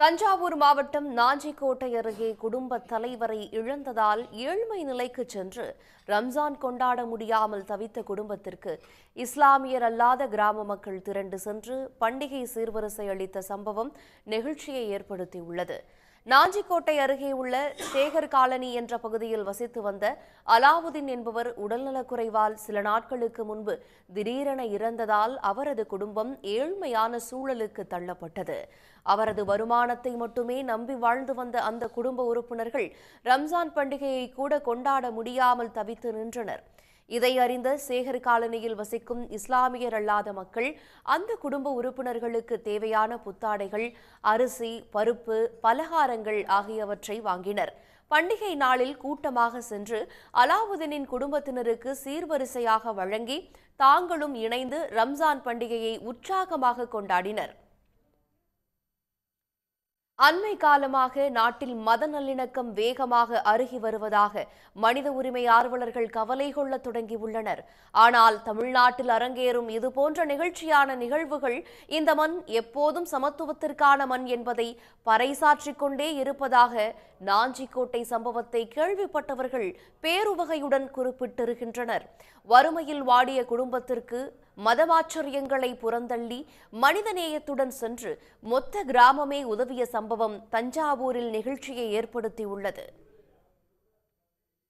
தஞ்சாவூர் மாவட்டம் நாஞ்சிக்கோட்டை அருகே குடும்ப தலைவரை இழந்ததால் ஏழ்மை நிலைக்கு சென்று ரம்ஜான் கொண்டாட முடியாமல் தவித்த குடும்பத்திற்கு இஸ்லாமியர் அல்லாத கிராம மக்கள் திரண்டு சென்று பண்டிகை சீர்வரிசை அளித்த சம்பவம் நெகிழ்ச்சியை ஏற்படுத்தியுள்ளது. நாஞ்சிக்கோட்டை அருகே உள்ள சேகர் காலனி என்ற பகுதியில் வசித்து வந்த அலாவுதீன் என்பவர் உடல்நலக்குறைவால் சில நாட்களுக்கு முன்பு திடீரென இறந்ததால் அவரது குடும்பம் ஏழ்மையான சூழலுக்கு தள்ளப்பட்டது. அவரது வருமானத்தை மட்டுமே நம்பி வாழ்ந்து வந்த அந்த குடும்ப உறுப்பினர்கள் ரம்ஜான் பண்டிகையை கூட கொண்டாட முடியாமல் தவித்து நின்றனர். இதை அறிந்த சேகர் காலனியில் வசிக்கும் இஸ்லாமியர் அல்லாத மக்கள் அந்த குடும்ப உறுப்பினர்களுக்கு தேவையான புத்தாடைகள் அரிசி பருப்பு பலகாரங்கள் ஆகியவற்றை வாங்கினர். பண்டிகை நாளில் கூட்டமாக சென்று அலாவுதீனின் குடும்பத்தினருக்கு சீர்வரிசையாக வழங்கி தாங்களும் இணைந்து ரம்ஜான் பண்டிகையை உற்சாகமாக கொண்டாடினர். அண்மை காலமாக நாட்டில் மத நல்லிணக்கம் வேகமாக அருகி வருவதாக மனித உரிமை ஆர்வலர்கள் கவலை கொள்ள தொடங்கியுள்ளனர். ஆனால் தமிழ்நாட்டில் அரங்கேறும் இதுபோன்ற நிகழ்ச்சியான நிகழ்வுகள் இந்த மண் எப்போதும் சமத்துவத்திற்கான மண் என்பதை பறைசாற்றிக் கொண்டே இருப்பதாக நாஞ்சிக்கோட்டை சம்பவத்தை கேள்விப்பட்டவர்கள் பேருவகையுடன் குறிப்பிட்டிருக்கின்றனர். வறுமையில் வாடிய குடும்பத்திற்கு மதமாச்சரியங்களை புறந்தள்ளி மனிதநேயத்துடன் சென்று மொத்த கிராமமே உதவிய சம்பவம் தஞ்சாவூரில் நிகழ்ச்சியை ஏற்படுத்தியுள்ளது.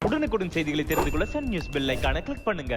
உடனுக்குடன் செய்திகளை தெரிந்து கொள்ள சன் நியூஸ் பெல் ஐகானை கிளிக் பண்ணுங்க.